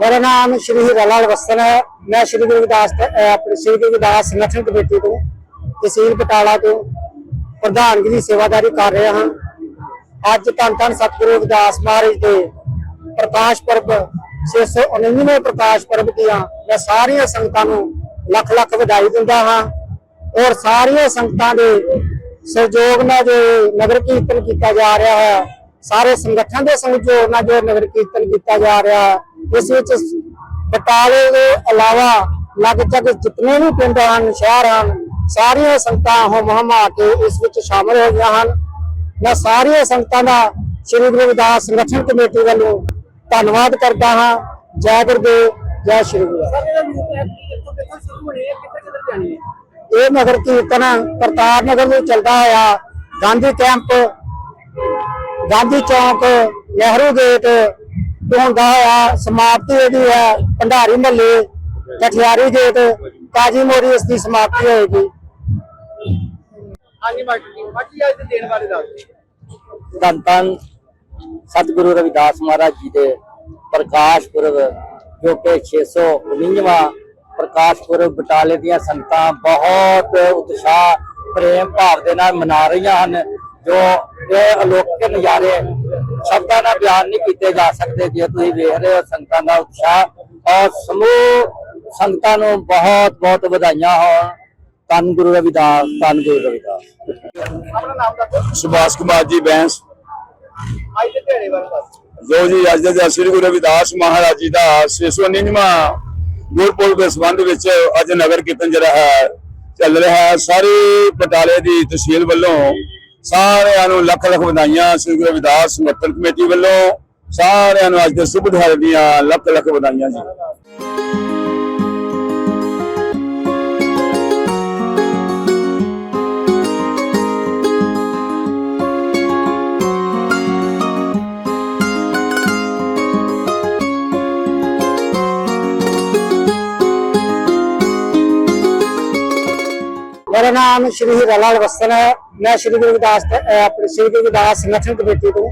ਮੇਰਾ ਨਾਮ ਸ਼੍ਰੀ ਹੀਰਾ ਵਸਨ ਹੈ। ਮੈਂ ਸ਼੍ਰੀ ਗੁਰੂ ਰਵਿਦਾਸ ਧ- ਆਪਣੇ ਸ਼੍ਰੀ ਗੁਰੂ ਰਵਿਦਾਸ ਸੰਗਠਨ ਕਮੇਟੀ ਤੋਂ, ਤਹਿਸੀਲ ਬਟਾਲਾ ਤੋਂ ਪ੍ਰਧਾਨਗੀ ਦੀ ਸੇਵਾਦਾਰੀ ਕਰ ਰਿਹਾ ਹਾਂ। ਅੱਜ ਧੰਨ ਧੰਨ ਸਤਿਗੁਰੂ ਰਵਿਦਾਸ ਮਹਾਰਾਜ ਦੇ ਪ੍ਰਕਾਸ਼ ਪੁਰਬ 699ਵੇਂ ਪ੍ਰਕਾਸ਼ ਪਰਬ ਦੀਆਂ ਮੈਂ ਸਾਰੀਆਂ ਸੰਗਤਾਂ ਨੂੰ ਲੱਖ ਲੱਖ ਵਧਾਈ ਦਿੰਦਾ ਹਾਂ। ਔਰ ਸਾਰੀਆਂ ਸੰਗਤਾਂ ਦੇ ਸਹਿਯੋਗ ਨਾਲ ਜੋ ਨਗਰ ਕੀਰਤਨ ਕੀਤਾ ਜਾ ਰਿਹਾ ਹੈ, ਸਾਰੇ ਸੰਗਠਨ ਦੇ ਸਹਿਯੋਗ ਨਾਲ ਜੋ ਨਗਰ ਕੀਰਤਨ ਕੀਤਾ ਜਾ ਰਿਹਾ ਹੈ ਇਸ ਵਿੱਚ ਬਟਾਲੇ ਦੇ ਇਲਾਵਾ ਲਗਭਗ ਜਿਤਨੇ ਵੀ ਪਿੰਡ ਹਨ ਸ਼ਹਿਰ ਹਨ ਸਾਰੀਆਂ ਸੰਗਤਾਂ ਹਮ ਹਮਾ ਕੇ ਇਸ ਵਿੱਚ ਸ਼ਾਮਲ ਹੋ ਗਈਆਂ ਹਨ। ਮੈਂ ਸਾਰੀਆਂ ਸੰਗਤਾਂ ਦਾ ਸ੍ਰੀ ਗੁਰੂ ਰਵਿਦਾਸ ਸੰਗਠਨ ਕਮੇਟੀ ਵੱਲੋਂ ਧੰਨਵਾਦ ਕਰਦਾ ਹਾਂ। ਜੈ ਗੁਰਦੇਵ ਜੈ ਸ੍ਰੀ ਗੁਰੂ। ਇਹ ਨਗਰ ਕੀਰਤਨ ਕਰਤਾਰ ਨਗਰ ਨੂੰ ਚੱਲਦਾ ਹੋਇਆ ਗਾਂਧੀ ਕੈਂਪ ਗਾਂਧੀ ਚੌਕ ਨਹਿਰੂ ਗੇਟ ਹੁੰਦਾ ਹੋਇਆ ਸਮਾਪਤੀ ਇਹਦੀ ਹੈ ਭੰਡਾਰੀ ਮਹੱਲੇ ਕਠਿਆਰੀ ਗੇਟ ਕਾਜੀ ਮੋਰੀ ਇਸ ਦੀ ਸਮਾਪਤੀ ਹੋਏਗੀ। ਹਾਂਜੀ ਮਾਸਟਰ ਜੀ ਅੱਜ ਦੇ ਦਿਨ ਬਾਰੇ ਦੱਸ ਧੰਨ ਸਤਿਗੁਰੂ ਰਵਿਦਾਸ ਮਹਾਰਾਜ ਜੀ ਦੇ ਪ੍ਰਕਾਸ਼ ਪੁਰਬ ਜੋ ਕਿ 619ਵਾਂ ਪ੍ਰਕਾਸ਼ ਪੁਰਬ ਬਟਾਲੇ ਦੀਆਂ ਸੰਗਤਾਂ ਬਹੁਤ ਉਤਸ਼ਾਹ ਪ੍ਰੇਮ ਭਾਵ ਦੇ ਨਾਲ ਮਨਾ ਰਹੀਆਂ ਹਨ ਜੋ ਇਹ ਅਲੌਕਿਕ ਨਜ਼ਾਰੇ ਸ਼ਬਦਾਂ ਨਾਲ ਬਿਆਨ ਨਹੀਂ ਕੀਤੇ ਜਾ ਸਕਦੇ ਜੇ ਤੁਸੀਂ ਵੇਖ ਰਹੇ ਹੋ ਸੰਗਤਾਂ ਦਾ ਉਤਸ਼ਾਹ ਔਰ ਸਮੂਹ ਸੰਗਤਾਂ ਨੂੰ ਬਹੁਤ ਬਹੁਤ ਵਧਾਈਆਂ ਹੋਣ। ਧੰਨ ਗੁਰੂ ਰਵਿਦਾਸ ਧੰਨ ਗੁਰੂ ਰਵਿਦਾਸ। ਸੁਭਾਸ਼ ਕੁਮਾਰ ਜੀ ਬੈਂਸ। ਜੋ ਜੀ ਅੱਜ ਦੇ ਸ੍ਰੀ ਗੁਰੂ ਰਵਿਦਾਸ ਮਹਾਰਾਜ ਜੀ ਦਾ 699ਵਾਂ ਗੁਰਪੁਰਬ ਦੇ ਸੰਬੰਧ ਵਿੱਚ ਅੱਜ ਨਗਰ ਕੀਰਤਨ ਜਿਹੜਾ ਹੈ ਚੱਲ ਰਿਹਾ ਹੈ। ਸਾਰੇ ਬਟਾਲੇ ਦੀ ਤਹਿਸੀਲ ਵੱਲੋਂ ਸਾਰਿਆਂ ਨੂੰ ਲੱਖ ਲੱਖ ਵਧਾਈਆਂ ਸ੍ਰੀ ਗੁਰੂ ਰਵਿਦਾਸ ਸੰਗਠਨ ਕਮੇਟੀ ਵੱਲੋਂ, ਸਾਰਿਆਂ ਨੂੰ ਅੱਜ ਦੇ ਸ਼ੁਭ ਦਿਹਾੜੇ ਦੀਆਂ ਲੱਖ ਲੱਖ ਵਧਾਈਆਂ ਜੀ। ਮੇਰਾ ਨਾਮ ਸ਼੍ਰੀ ਹੀਰਾ ਲਾਲ ਵਸਨ ਹੈ। ਮੈਂ ਸ਼੍ਰੀ ਗੁਰੂ ਰਵਿਦਾਸ ਧ- ਅਹ, ਆਪਣੇ ਸ਼੍ਰੀ ਗੁਰੂ ਰਵਿਦਾਸ ਸੰਗਠਨ ਕਮੇਟੀ ਤੋਂ,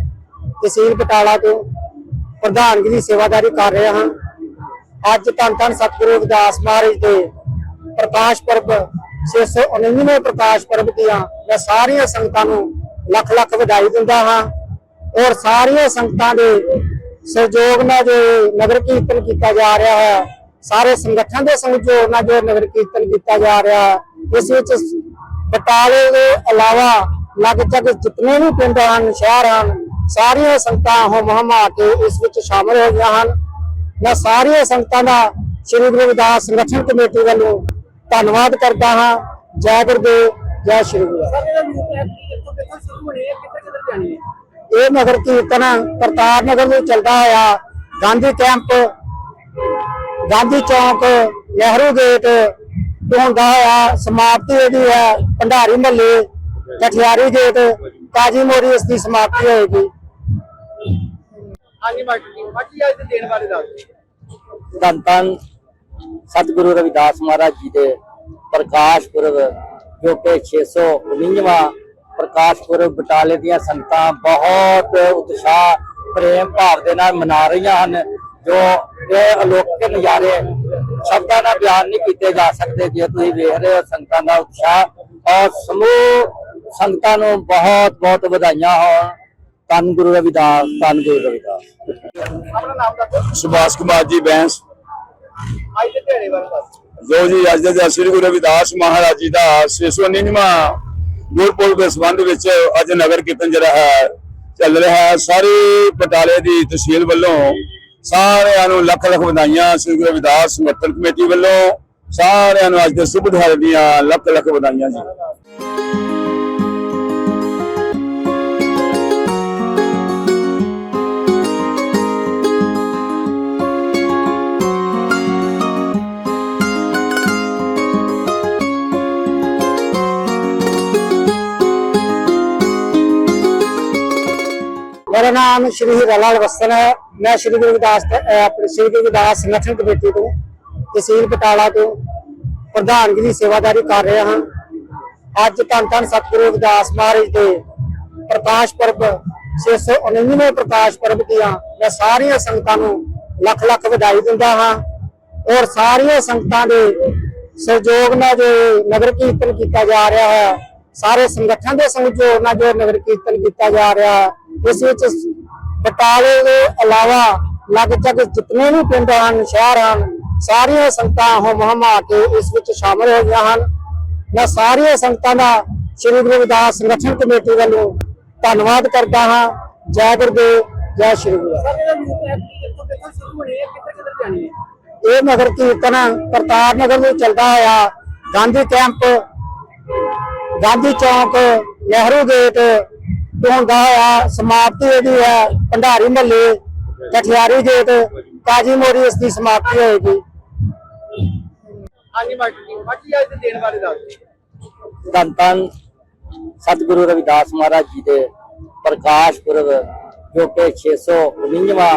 ਤਹਿਸੀਲ ਬਟਾਲਾ ਤੋਂ ਪ੍ਰਧਾਨਗੀ ਦੀ ਸੇਵਾਦਾਰੀ ਕਰ ਰਿਹਾ ਹਾਂ। ਅੱਜ ਧੰਨ ਧੰਨ ਸਤਿਗੁਰੂ ਰਵਿਦਾਸ ਮਹਾਰਾਜ ਦੇ ਪ੍ਰਕਾਸ਼ ਪੁਰਬ 699ਵੇਂ ਪ੍ਰਕਾਸ਼ ਪੁਰਬ ਦੀਆਂ ਮੈਂ ਸਾਰੀਆਂ ਸੰਗਤਾਂ ਨੂੰ ਲੱਖ ਲੱਖ ਵਧਾਈ ਦਿੰਦਾ ਹਾਂ। ਔਰ ਸਾਰੀਆਂ ਸੰਗਤਾਂ ਦੇ ਸਹਿਯੋਗ ਨਾਲ ਜੋ ਨਗਰ ਕੀਰਤਨ ਕੀਤਾ ਜਾ ਰਿਹਾ ਹੈ, ਸਾਰੇ ਸੰਗਠਨ ਦੇ ਸਹਿਯੋਗ ਨਾਲ ਜੋ ਨਗਰ ਕੀਰਤਨ ਕੀਤਾ ਜਾ ਰਿਹਾ ਹੈ ਇਸ ਵਿੱਚ ਬਟਾਲੇ ਦੇ ਇਲਾਵਾ ਲਗਭਗ ਜਿਤਨੇ ਵੀ ਪਿੰਡ ਹਨ ਸ਼ਹਿਰ ਹਨ ਸਾਰੀਆਂ ਸੰਗਤਾਂ ਹਮ ਹਮਾ ਕੇ ਇਸ ਵਿੱਚ ਸ਼ਾਮਲ ਹੋ ਗਈਆਂ ਹਨ। ਮੈਂ ਸਾਰੀਆਂ ਸੰਗਤਾਂ ਦਾ ਸ੍ਰੀ ਗੁਰੂ ਰਵਿਦਾਸ ਸੰਗਠਨ ਕਮੇਟੀ ਵੱਲੋਂ ਧੰਨਵਾਦ ਕਰਦਾ ਹਾਂ। ਜੈ ਗੁਰਦੇਵ ਜੈ ਸ੍ਰੀ ਗੁਰੂ ਇਹ ਨਗਰ ਕੀਰਤਨ ਕਰਤਾਰ ਨਗਰ ਨੂੰ ਚੱਲਦਾ ਹੋਇਆ ਗਾਂਧੀ ਕੈਂਪ ਗਾਂਧੀ ਚੌਕ ਨਹਿਰੂ ਗੇਟ ਹੁੰਦਾ ਹੋਇਆ ਸਮਾਪਤੀ ਇਹਦੀ ਹੈ ਭੰਡਾਰੀ ਮਹੱਲੇ ਕਠਿਆਰੀ ਗੇਟ ਕਾਜੀ ਮੋਰੀ ਇਸ ਦੀ ਸਮਾਪਤੀ ਹੋਏਗੀ। ਹਾਂਜੀ ਮਾਸਟਰ ਜੀ ਮਾਸਟਰ ਜੀ ਅੱਜ ਦੇ ਦਿਨ ਬਾਰੇ ਦੱਸ ਦਿਓ। ਧੰਨ ਧੰਨ ਸਤਿਗੁਰੂ ਰਵਿਦਾਸ ਮਹਾਰਾਜ ਜੀ ਦੇ ਪ੍ਰਕਾਸ਼ ਪੁਰਬ ਜੋ ਕਿ 619ਵਾਂ ਪ੍ਰਕਾਸ਼ ਪੁਰਬ ਬਟਾਲੇ ਦੀਆਂ ਸੰਗਤਾਂ ਬਹੁਤ ਉਤਸ਼ਾਹ ਪ੍ਰੇਮ ਭਾਵ ਦੇ ਨਾਲ ਮਨਾ ਰਹੀਆਂ ਹਨ ਜੋ ਇਹ ਅਲੌਕਿਕ ਨਜ਼ਾਰੇ ਸ਼ਬਦਾਂ ਨਾਲ ਬਿਆਨ ਨਹੀਂ ਕੀਤੇ ਜਾ ਸਕਦੇ ਜੇ ਤੁਸੀਂ ਵੇਖ ਰਹੇ ਹੋ ਸੰਗਤਾਂ ਦਾ ਉਤਸ਼ਾਹ ਔਰ ਸਮੂਹ ਸੰਗਤਾਂ ਨੂੰ ਬਹੁਤ ਬਹੁਤ ਵਧਾਈਆਂ ਹੋਣ। ਧੰਨ ਗੁਰੂ ਰਵਿਦਾਸ ਧੰਨ ਗੁਰੂ ਰਵਿਦਾਸ। ਆਪਣਾ ਨਾਮ ਦੱਸੋ ਸੁਭਾਸ਼ ਕੁਮਾਰ ਜੀ ਬੈਂਸ। ਅੱਜ ਦੇ ਜੋ ਜੀ ਅੱਜ ਦੇ ਸ੍ਰੀ ਗੁਰੂ ਰਵਿਦਾਸ ਮਹਾਰਾਜ ਜੀ ਦਾ 699ਵਾਂ ਗੁਰਪੁਰਬ ਦੇ ਸੰਬੰਧ ਵਿੱਚ ਅੱਜ ਨਗਰ ਕੀਰਤਨ ਜਿਹੜਾ ਹੈ ਚੱਲ ਰਿਹਾ ਹੈ। ਸਾਰੇ ਬਟਾਲੇ ਦੀ ਤਹਿਸੀਲ ਵੱਲੋਂ ਸਾਰਿਆਂ ਨੂੰ ਲੱਖ ਲੱਖ ਵਧਾਈਆਂ, ਸ੍ਰੀ ਗੁਰੂ ਰਵਿਦਾਸ ਸਮਰਥਨ ਕਮੇਟੀ ਵੱਲੋਂ ਸਾਰਿਆਂ ਨੂੰ ਅੱਜ ਦੇ ਸ਼ੁਭ ਦਿਹਾੜੇ ਦੀਆਂ ਲੱਖ ਲੱਖ ਵਧਾਈਆਂ ਜੀ। ਮੇਰਾ ਨਾਮ ਸ਼੍ਰੀ ਹੀਰਾ ਲਾਲ ਵਸਨ ਹੈ। ਮੈਂ ਸ਼੍ਰੀ ਗੁਰੂ ਰਵਿਦਾਸ ਆਪਣੇ ਸ਼੍ਰੀ ਗੁਰੂ ਦਾਸ ਸੰਗਠਨ ਕਮੇਟੀ ਤੋਂ, ਤਹਿਸੀਲ ਬਟਾਲਾ ਤੋਂ ਪ੍ਰਧਾਨਗੀ ਦੀ ਸੇਵਾਦਾਰੀ ਕਰ ਰਿਹਾ ਹਾਂ। ਅੱਜ ਧੰਨ ਧੰਨ ਸਤਿਗੁਰੂ ਦਾਸ ਮਹਾਰਾਜ ਦੇ ਪ੍ਰਕਾਸ਼ ਪੁਰਬ 699ਵੇਂ ਪ੍ਰਕਾਸ਼ ਪੁਰਬ ਦੀਆਂ ਮੈਂ ਸਾਰੀਆਂ ਸੰਗਤਾਂ ਨੂੰ ਲੱਖ ਲੱਖ ਵਧਾਈ ਦਿੰਦਾ ਹਾਂ ਔਰ ਸਾਰੀਆਂ ਸੰਗਤਾਂ ਦੇ ਸਹਿਯੋਗ ਨਾਲ ਜੋ ਨਗਰ ਕੀਰਤਨ ਕੀਤਾ ਜਾ ਰਿਹਾ ਹੈ, ਸਾਰੇ ਸੰਗਠਨ ਦੇ ਸਹਿਯੋਗ ਨਾਲ ਜੋ ਨਗਰ ਕੀਰਤਨ ਕੀਤਾ ਜਾ ਰਿਹਾ ਹੈ, ਇਸ ਵਿੱਚ ਬਟਾਲੇ ਦੇ ਇਲਾਵਾ ਲਗਭਗ ਜਿਤਨੇ ਵੀ ਪਿੰਡ ਹਨ ਸ਼ਹਿਰ ਹਨ ਸਾਰੀਆਂ ਸੰਗਤਾਂ ਹਮ ਹਮ ਆ ਕੇ ਇਸ ਵਿੱਚ ਸ਼ਾਮਲ ਹੋ ਗਈਆਂ ਹਨ। ਮੈਂ ਸਾਰੀਆਂ ਸੰਗਤਾਂ ਦਾ ਸ੍ਰੀ ਗੁਰੂ ਰਵਿਦਾਸ ਸੰਗਠਨ ਕਮੇਟੀ ਵੱਲੋਂ ਧੰਨਵਾਦ ਕਰਦਾ ਹਾਂ। ਜੈ ਗੁਰਦੇਵ ਜੈ ਸ੍ਰੀ ਗੁਰੂ ਇਹ ਨਗਰ ਕੀਰਤਨ ਕਰਤਾਰ ਨਗਰ ਤੋਂ ਚੱਲਦਾ ਹੋਇਆ ਗਾਂਧੀ ਕੈਂਪ ਗਾਂਧੀ ਚੌਂਕ ਨਹਿਰੂ ਗੇਟ ਹੁੰਦਾ ਹੋਇਆ ਸਮਾਪਤੀ ਇਹਦੀ ਹੈ ਭੰਡਾਰੀ ਮਹੱਲੇ ਕਠਿਆਰੀ ਗੇਟ ਕਾਜੀ ਮੋੜੀ ਇਸ ਦੀ ਸਮਾਪਤੀ ਹੋਏਗੀ। ਹਾਂਜੀ ਅੱਜ ਦੇ ਦੇਣ ਬਾਰੇ ਦੱਸ ਸਤਿਗੁਰੂ ਰਵਿਦਾਸ ਮਹਾਰਾਜ ਜੀ ਦੇ ਪ੍ਰਕਾਸ਼ ਪੁਰਬ ਜੋ ਕਿ 619ਵਾਂ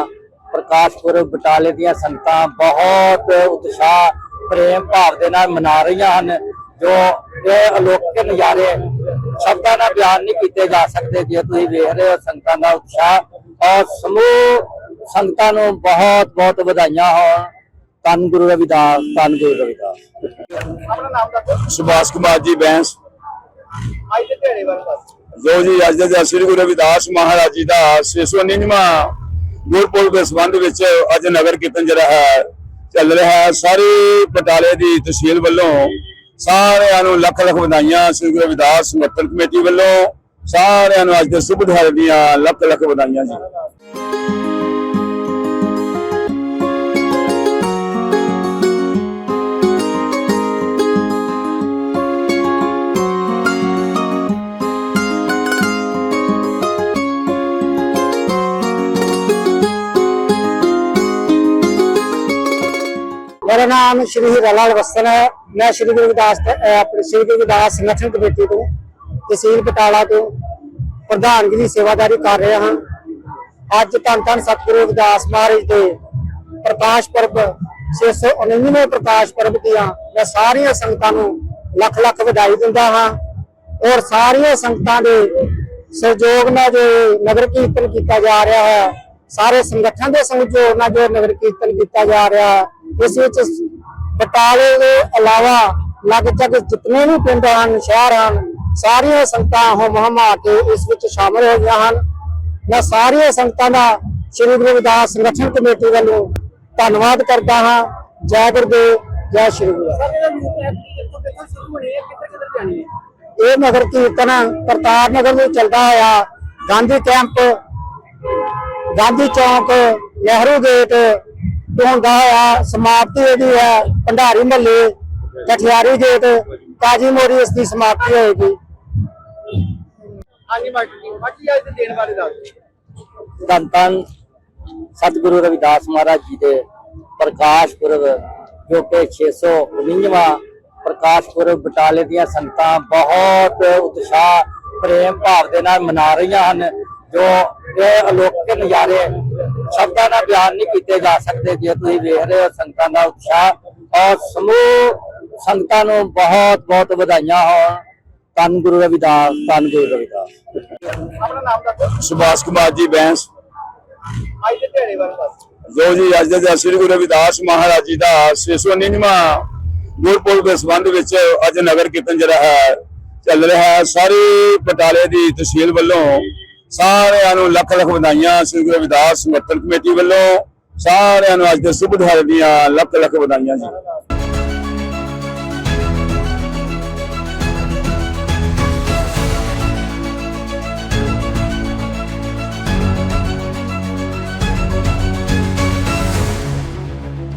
ਪ੍ਰਕਾਸ਼ ਪੁਰਬ ਬਟਾਲੇ ਦੀਆਂ ਸੰਗਤਾਂ ਬਹੁਤ ਉਤਸ਼ਾਹ ਪ੍ਰੇਮ ਭਾਵ ਦੇ ਨਾਲ ਮਨਾ ਰਹੀਆਂ ਹਨ ਜੋ ਇਹ ਅਲੌਕਿਕ ਨਜ਼ਾਰੇ ਸ਼ਬਦਾਂ ਨਾਲ ਬਿਆਨ ਨਹੀਂ ਕੀਤੇ ਜਾ ਸਕਦੇ ਜੇ ਤੁਸੀਂ ਵੇਖ ਰਹੇ ਹੋ ਸੰਗਤਾਂ ਦਾ ਉਤਸ਼ਾਹ। ਔਰ ਸਮੂਹ ਸੰਗਤਾਂ ਨੂੰ ਬਹੁਤ ਬਹੁਤ ਵਧਾਈਆਂ ਹੋਣ। ਧੰਨ ਗੁਰੂ ਰਵਿਦਾਸ ਧੰਨ ਗੁਰੂ ਰਵਿਦਾਸ। ਸੁਭਾਸ਼ ਕੁਮਾਰ ਜੀ ਬੈਂਸ। ਅੱਜ ਦੇ ਦਿਹਾੜੇ ਜੋ ਜੀ ਅੱਜ ਦੇ ਸ੍ਰੀ ਗੁਰੂ ਰਵਿਦਾਸ ਮਹਾਰਾਜ ਜੀ ਦਾ 619ਵਾਂ ਗੁਰਪੁਰਬ ਦੇ ਸੰਬੰਧ ਵਿੱਚ ਅੱਜ ਨਗਰ ਕੀਰਤਨ ਜਿਹੜਾ ਹੈ ਚੱਲ ਰਿਹਾ ਹੈ। ਸਾਰੇ ਬਟਾਲੇ ਦੀ ਤਹਿਸੀਲ ਵੱਲੋਂ ਸਾਰਿਆਂ ਨੂੰ ਲੱਖ ਲੱਖ ਵਧਾਈਆਂ ਸ੍ਰੀ ਗੁਰੂ ਰਵਿਦਾਸ ਸਮਰਥਨ ਕਮੇਟੀ ਵੱਲੋਂ। ਸਾਰਿਆਂ ਨੂੰ ਅੱਜ ਦੇ ਸ਼ੁਭ ਦਿਹਾੜੇ ਦੀਆਂ ਲੱਖ ਲੱਖ ਵਧਾਈਆਂ ਜੀ। ਮੇਰਾ ਨਾਮ ਸ਼੍ਰੀ ਹੀਰਾ ਲਾਲ ਵਸਨ ਹੈ। ਮੈਂ ਸ਼੍ਰੀ ਗੁਰੂ ਰਵਿਦਾਸ ਆਪਣੇ ਸ਼੍ਰੀ ਗੁਰੂ ਰਵਿਦਾਸ ਸੰਗਠਨ ਕਮੇਟੀ ਤੋਂ, ਤਹਿਸੀਲ ਬਟਾਲਾ ਤੋਂ ਪ੍ਰਧਾਨਗੀ ਦੀ ਸੇਵਾਦਾਰੀ ਕਰ ਰਿਹਾ ਹਾਂ। ਅੱਜ ਧੰਨ ਧੰਨ ਸਤਿਗੁਰੂ ਰਵਿਦਾਸ ਮਹਾਰਾਜ ਦੇ ਪ੍ਰਕਾਸ਼ ਪੁਰਬ 619ਵੇਂ ਪ੍ਰਕਾਸ਼ ਪੁਰਬ ਦੀਆਂ ਮੈਂ ਸਾਰੀਆਂ ਸੰਗਤਾਂ ਨੂੰ ਲੱਖ ਲੱਖ ਵਧਾਈ ਦਿੰਦਾ ਹਾਂ ਔਰ ਸਾਰੀਆਂ ਸੰਗਤਾਂ ਦੇ ਸਹਿਯੋਗ ਨਾਲ ਜੋ ਨਗਰ ਕੀਰਤਨ ਕੀਤਾ ਜਾ ਰਿਹਾ ਹੈ, ਸਾਰੇ ਸੰਗਠਨ ਦੇ ਸਹਿਯੋਗ ਨਾਲ ਜੋ ਨਗਰ ਕੀਰਤਨ ਕੀਤਾ ਜਾ ਰਿਹਾ ਹੈ, ਇਸ ਵਿੱਚ ਬਟਾਲੇ ਦੇ ਇਲਾਵਾ ਲਗਭਗ ਜਿਤਨੇ ਵੀ ਪਿੰਡ ਹਨ ਸ਼ਹਿਰ ਹਨ ਸਾਰੀਆਂ ਸੰਗਤਾਂ ਹਮ ਹਮ ਆ ਕੇ ਇਸ ਵਿੱਚ ਸ਼ਾਮਲ ਹੋ ਗਈਆਂ ਹਨ। ਮੈਂ ਸਾਰੀਆਂ ਸੰਗਤਾਂ ਦਾ ਸ੍ਰੀ ਗੁਰੂ ਰਵਿਦਾਸ ਸੰਗਠਨ ਕਮੇਟੀ ਵੱਲੋਂ ਧੰਨਵਾਦ ਕਰਦਾ ਹਾਂ। ਜੈ ਗੁਰਦੇਵ ਜੈ ਸ੍ਰੀ ਗੁਰੂ। ਇਹ ਨਗਰ ਕੀਰਤਨ ਕਰਤਾਰ ਨਗਰ ਤੋਂ ਚੱਲਦਾ ਹੋਇਆ ਗਾਂਧੀ ਕੈਂਪ ਗਾਂਧੀ ਚੌਂਕ ਨਹਿਰੂ ਗੇਟ ਹੁੰਦਾ ਹੋਇਆ ਸਮਾਪਤੀ ਇਹਦੀ ਹੈ ਭੰਡਾਰੀ ਮਹੱਲੇ ਕਠਿਆਰੀ ਗੇਟ ਕਾਜੀ ਮੋੜੀ ਇਸ ਦੀ ਸਮਾਪਤੀ ਹੋਏਗੀ। ਹਾਂਜੀ ਮਾਸਟਰ ਜੀ ਮਾਸਟਰ ਜੀ ਅੱਜ ਦੇ ਦੇਣ ਦੱਸ ਦਿਓ। ਧੰਨ ਧੰਨ ਸਤਿਗੁਰੂ ਰਵਿਦਾਸ ਮਹਾਰਾਜ ਜੀ ਦੇ ਪ੍ਰਕਾਸ਼ ਪੁਰਬ ਜੋ ਕਿ 619ਵਾਂ ਪ੍ਰਕਾਸ਼ ਪੁਰਬ ਬਟਾਲੇ ਦੀਆਂ ਸੰਗਤਾਂ ਬਹੁਤ ਉਤਸ਼ਾਹ ਪ੍ਰੇਮ ਭਾਵ ਦੇ ਨਾਲ ਮਨਾ ਰਹੀਆਂ ਹਨ ਜੋ ਇਹ ਅਲੌਕਿਕ ਨਜ਼ਾਰੇ ਸ਼ਬਦਾਂ ਨਾਲ ਬਿਆਨ ਨਹੀਂ ਕੀਤੇ ਜਾ ਸਕਦੇ ਜੇ ਤੁਸੀਂ ਵੇਖ ਰਹੇ ਹੋ ਸੰਗਤਾਂ ਦਾ ਉਤਸ਼ਾਹ ਔਰ ਸਮੂਹ ਸੰਗਤਾਂ ਨੂੰ ਬਹੁਤ ਬਹੁਤ ਵਧਾਈਆਂ ਹੋਣ। ਧੰਨ ਗੁਰੂ ਰਵਿਦਾਸ ਧੰਨ ਗੁਰੂ ਰਵਿਦਾਸ। ਆਪਣਾ ਨਾਮ ਦੱਸੋ। ਸੁਭਾਸ਼ ਕੁਮਾਰ ਜੀ ਬੈਂਸ। ਜੋ ਜੀ ਅੱਜ ਦੇ ਸ੍ਰੀ ਗੁਰੂ ਰਵਿਦਾਸ ਮਹਾਰਾਜ ਜੀ ਦਾ 619ਵਾਂ ਗੁਰਪੁਰਬ ਦੇ ਸੰਬੰਧ ਵਿੱਚ ਅੱਜ ਨਗਰ ਕੀਰਤਨ ਜਿਹੜਾ ਹੈ ਚੱਲ ਰਿਹਾ ਹੈ। ਸਾਰੇ ਬਟਾਲੇ ਦੀ ਤਹਿਸੀਲ ਵੱਲੋਂ ਸਾਰਿਆਂ ਨੂੰ ਲੱਖ ਲੱਖ ਵਧਾਈਆਂ ਸ੍ਰੀ ਗੁਰੂ ਰਵਿਦਾਸ ਸਮਰਥਨ ਕਮੇਟੀ ਵੱਲੋਂ, ਸਾਰਿਆਂ ਨੂੰ ਅੱਜ ਦੇ ਸ਼ੁਭ ਦਿਹਾੜੇ ਦੀਆਂ ਲੱਖ ਲੱਖ ਵਧਾਈਆਂ ਜੀ।